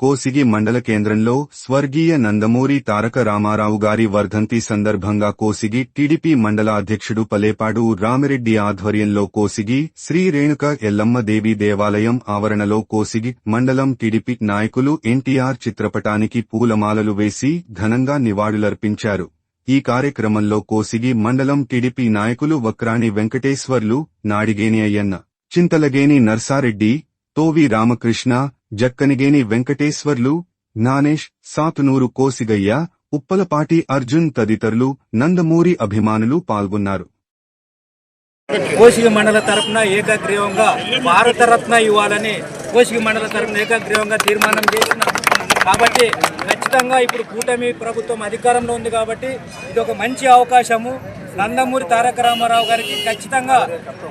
కోసిగి మండల కేంద్రంలో స్వర్గీయ నందమూరి తారక రామారావు గారి వర్ధంతి సందర్భంగా కోసిగి టీడీపీ మండల అధ్యక్షుడు పలేపాడు రామిరెడ్డి ఆధ్వర్యంలో కోసిగి శ్రీ రేణుక ఎల్లమ్మ దేవి దేవాలయం ఆవరణలో కోసిగి మండలం టీడీపీ నాయకులు ఎన్టీఆర్ చిత్రపటానికి పూలమాలలు వేసి ఘనంగా నివాళులర్పించారు. ఈ కార్యక్రమంలో కోసిగి మండలం టీడీపీ నాయకులు వక్రాణి వెంకటేశ్వర్లు నాడిగేని అయ్యన్న చింతలగేని నర్సారెడ్డి తోవి రామకృష్ణ జక్కనిగేని వెంకటేశ్వర్లు నానేష్ సాతునూరు కోసిగయ్య ఉప్పలపాటి అర్జున్ తదితరులు నందమూరి అభిమానులు పాల్గొన్నారు. కోసిక మండల తరపున ఏకగ్రీవంగా భారతరత్న ఇవ్వాలని కోసిక మండల తరపున ఏకగ్రీవంగా తీర్మానం చేసిన కాబట్టి ఖచ్చితంగా ఇప్పుడు కూటమి ప్రభుత్వం అధికారంలో ఉంది కాబట్టి ఇది ఒక మంచి అవకాశము. నందమూరి తారక రామారావు గారికి ఖచ్చితంగా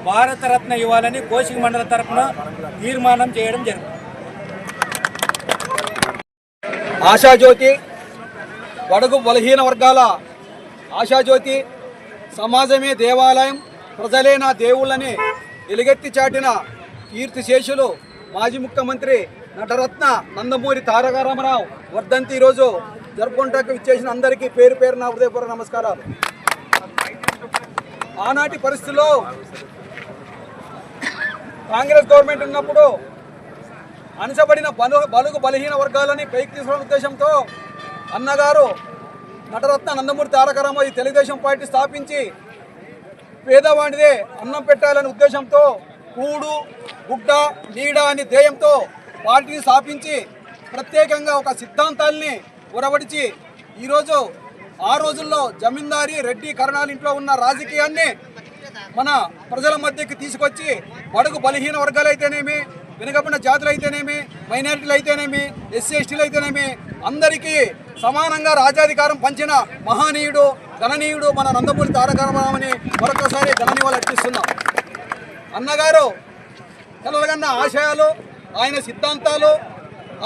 భారతరత్న ఇవ్వాలని కోసిక మండల తరపున తీర్మానం చేయడం జరిగింది ఆశాజ్యోతి వడగు బలహీన వర్గాల ఆశాజ్యోతి సమాజమే దేవాలయం ప్రజలే నా దేవుళ్ళని ఎలుగెత్తి చాటిన కీర్తి శేషులు మాజీ ముఖ్యమంత్రి నటరత్న నందమూరి తారక రామారావు వర్ధంతి ఈరోజు జరుపుకుంటాకు ఇచ్చేసిన అందరికీ పేరు పేరు నా హృదయపూర్వక నమస్కారాలు. ఆనాటి పరిస్థితుల్లో కాంగ్రెస్ గవర్నమెంట్ ఉన్నప్పుడు అణచబడిన బలు బలుగు బలహీన వర్గాలని పైకి తీసుకున్న ఉద్దేశంతో అన్నగారు నటరత్న నందమూరి తారక రామారావు ఈ తెలుగుదేశం పార్టీ స్థాపించి పేదవాడిదే అన్నం పెట్టాలనే ఉద్దేశంతో కూడు గుడ్డ నీడ అనే ధ్యేయంతో పార్టీని స్థాపించి ప్రత్యేకంగా ఒక సిద్ధాంతాల్ని ఉరవడిచి ఈరోజు ఆ రోజుల్లో జమీందారీ రెడ్డి కరణాలు ఇంట్లో ఉన్న రాజకీయాన్ని మన ప్రజల మధ్యకి తీసుకొచ్చి బడుగు బలహీన వర్గాలు అయితేనేమి వెనుకబడిన జాతులు అయితేనేమి మైనారిటీలు అయితేనేమి ఎస్సీ ఎస్టీలు అయితేనేమి అందరికీ సమానంగా రాజాధికారం పంచిన మహనీయుడు గణనీయుడు మన నందమూరి తారక మరొకసారి గణనీయులు అర్పిస్తున్నాం. అన్నగారు కలగన్న ఆశయాలు ఆయన సిద్ధాంతాలు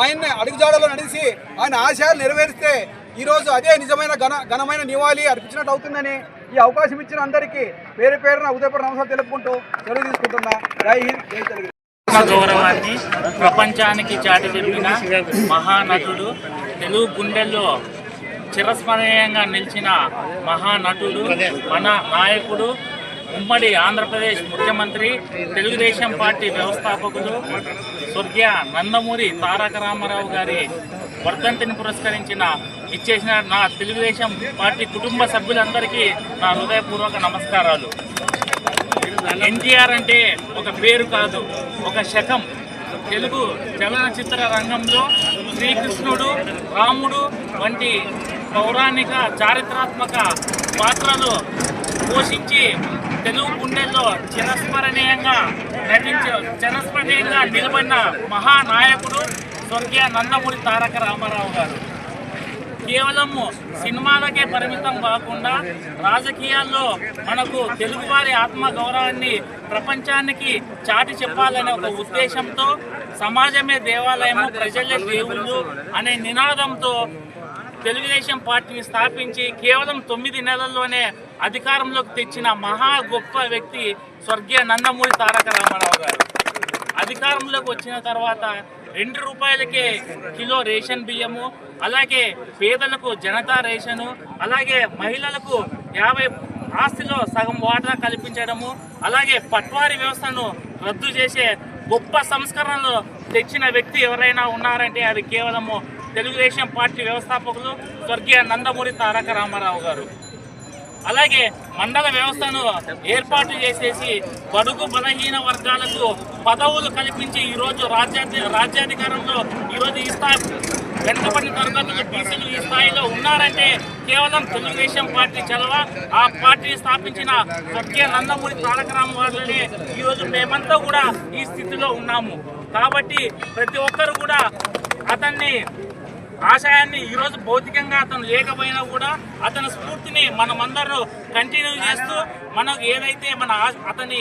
ఆయన్ని అడుగుజాడలో నడిచి ఆయన ఆశయాలు నెరవేరిస్తే ఈరోజు అదే నిజమైన ఘన ఘనమైన నివాళి అర్పించినట్టు అవుతుందని ఈ అవకాశం ఇచ్చిన అందరికీ పేరు పేరున ఉదయపూర్ నమస్కారం తెలుపుకుంటూ సెలవు తీసుకుంటున్నా. జై హింద్ జై తెలుగు ఆత్మ గౌరవాన్ని ప్రపంచానికి చాటి చెప్పిన మహానటుడు తెలుగు గుండెల్లో చిరస్మరణీయంగా నిలిచిన మహానటుడు మన నాయకుడు ఉమ్మడి ఆంధ్రప్రదేశ్ ముఖ్యమంత్రి తెలుగుదేశం పార్టీ వ్యవస్థాపకులు స్వర్గీయ నందమూరి తారక రామారావు గారి వర్ధంతిని పురస్కరించిన ఇచ్చేసిన నా తెలుగుదేశం పార్టీ కుటుంబ సభ్యులందరికీ నా హృదయపూర్వక నమస్కారాలు. ఎన్టీఆర్ అంటే ఒక పేరు కాదు ఒక శకం. తెలుగు చలనచిత్ర రంగంలో శ్రీకృష్ణుడు రాముడు వంటి పౌరాణిక చారిత్రాత్మక పాత్రలు పోషించి తెలుగు గుండెల్లో చిరస్మరణీయంగా నటించ చిరస్మరణీయంగా నిలబడిన మహానాయకుడు స్వర్గీయ నందమూరి తారక రామారావు గారు. కేవలము సినిమాలకే పరిమితం కాకుండా రాజకీయాల్లో మనకు తెలుగువారి ఆత్మ గౌరవాన్ని ప్రపంచానికి చాటి చెప్పాలనే ఒక ఉద్దేశంతో సమాజమే దేవాలయము ప్రజలే దేవుళ్ళు అనే నినాదంతో తెలుగుదేశం పార్టీని స్థాపించి కేవలం తొమ్మిది నెలల్లోనే అధికారంలోకి తెచ్చిన మహా గొప్ప వ్యక్తి స్వర్గీయ నందమూరి తారక రామారావు గారు. అధికారంలోకి వచ్చిన తర్వాత రెండు రూపాయలకే కిలో రేషన్ బియ్యము అలాగే పేదలకు జనతా రేషను అలాగే మహిళలకు యాభై ఆస్తిలో సగం వాటా కల్పించడము అలాగే పట్వారీ వ్యవస్థను రద్దు చేసే గొప్ప సంస్కరణలు తెచ్చిన వ్యక్తి ఎవరైనా ఉన్నారంటే అది కేవలము తెలుగుదేశం పార్టీ వ్యవస్థాపకులు స్వర్గీయ నందమూరి తారక రామారావు గారు. అలాగే మండల వ్యవస్థను ఏర్పాటు చేసేసి బడుగు బలహీన వర్గాలకు పదవులు కల్పించి ఈరోజు రాజ్యాధి రాజ్యాధికారంలో ఈరోజు ఈ స్థాయి వెనుకబడిన తరగతులు బీసీలు ఈ స్థాయిలో ఉన్నారంటే కేవలం తెలుగుదేశం పార్టీ చలవ ఆ పార్టీ స్థాపించిన స్వర్గీయ నందమూరి తారక వారిని ఈరోజు మేమంతా కూడా ఈ స్థితిలో ఉన్నాము. కాబట్టి ప్రతి ఒక్కరు కూడా అతన్ని ఆశయాన్ని ఈరోజు భౌతికంగా అతను లేకపోయినా కూడా అతని స్ఫూర్తిని మనమందరూ కంటిన్యూ చేస్తూ మనకు ఏదైతే మన అతని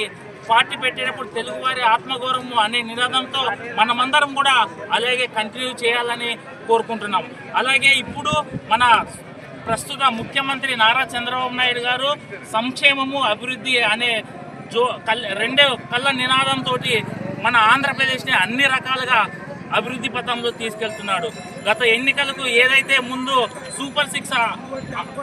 పార్టీ పెట్టేటప్పుడు తెలుగువారి ఆత్మగౌరవం అనే నినాదంతో మనమందరం కూడా అలాగే కంటిన్యూ చేయాలని కోరుకుంటున్నాం. అలాగే ఇప్పుడు మన ప్రస్తుత ముఖ్యమంత్రి నారా చంద్రబాబు నాయుడు గారు సంక్షేమము అభివృద్ధి అనే జో కల్ రెండే కళ్ళ నినాదంతో మన ఆంధ్రప్రదేశ్ని అన్ని రకాలుగా అభివృద్ధి పథంలో తీసుకెళ్తున్నాడు. గత ఎన్నికలకు ఏదైతే ముందు సూపర్ సిక్స్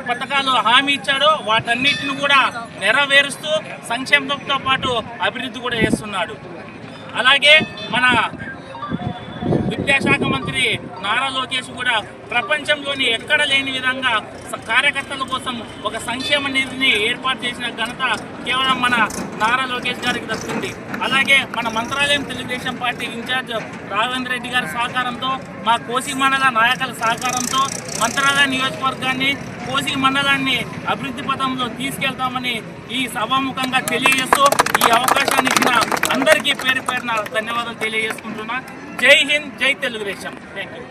పథకాలు హామీ ఇచ్చాడో వాటన్నిటిని కూడా నెరవేరుస్తూ సంక్షేమంతో పాటు అభివృద్ధి కూడా చేస్తున్నాడు. అలాగే మన విద్యాశాఖ మంత్రి నారా లోకేష్ కూడా ప్రపంచంలోని ఎక్కడ లేని విధంగా కార్యకర్తల కోసం ఒక సంక్షేమ నిధిని ఏర్పాటు చేసిన ఘనత కేవలం మన నారా లోకేష్ గారికి దక్కుతుంది అలాగే మన Mantralayam Telugu Desam party in charge Raghavendra Reddy గారి సహకారంతో మా కోసి మండల నాయకుల సహకారంతో మంత్రాలయ నియోజకవర్గాన్ని కోసి మండలాన్ని అభివృద్ధి పథంలో తీసుకెళ్తామని ఈ సభాముఖంగా తెలియజేస్తూ ఈ అవకాశాన్ని ఇచ్చిన అందరికీ పేరు పేరున ధన్యవాదాలు తెలియజేసుకుంటున్నా. జై హింద్ జై తెలుగుదేశం. Thank you